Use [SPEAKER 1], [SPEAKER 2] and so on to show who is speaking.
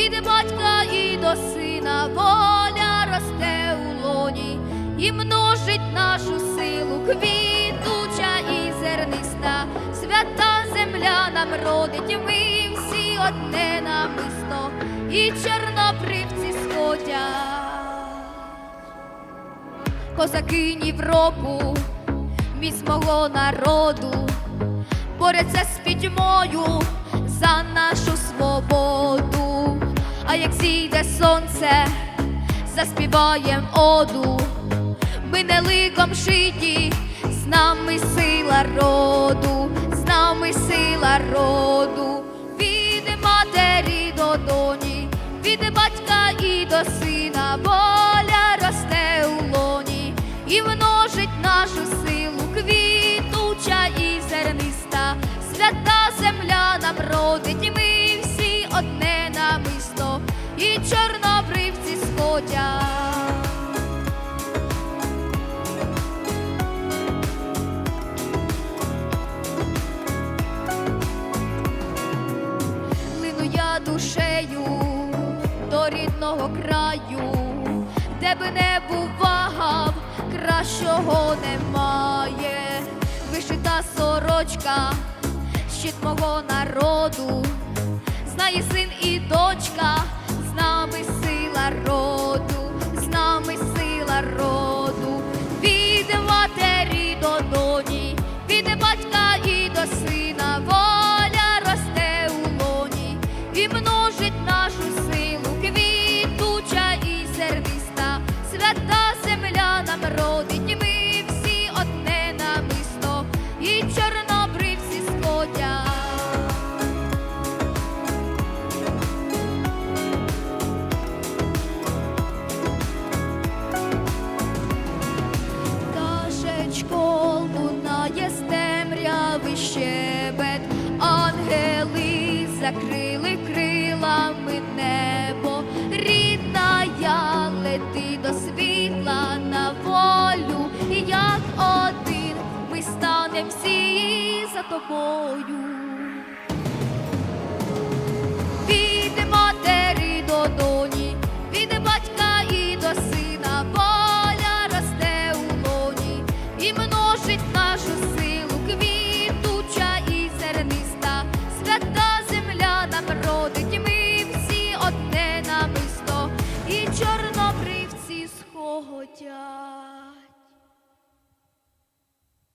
[SPEAKER 1] від батька і до сина воля росте у лоні і множить нашу силу, квітуча і зерниста, свята земля нам родить, ми всі одне намисто, і чорнобривці сходять. Козаки в року, міць мого народу, борються з пітьмою як зійде сонце, заспіваєм оду, ми не ликом шиті, з нами сила роду, з нами сила роду, від матері до доні, від батька і до сина, воля росте у лоні. І множить нашу силу, квітуча і зерниста, свята земля нам родить, і ми всі одне Лину я душею до рідного краю, де би не бував, кращого немає. Вишита сорочка, щит мого народу, знає син і дочка, з нами сила і множить нашу силу, квітуча і зерниста, свята земля нам родить, ми всі одне намисто, і чорнобривці сходять. Пташечко лунає з темряви ангели закрили крилами небо, рідна я лети до світла на волю, і як один ми станем всі за тобою. Одне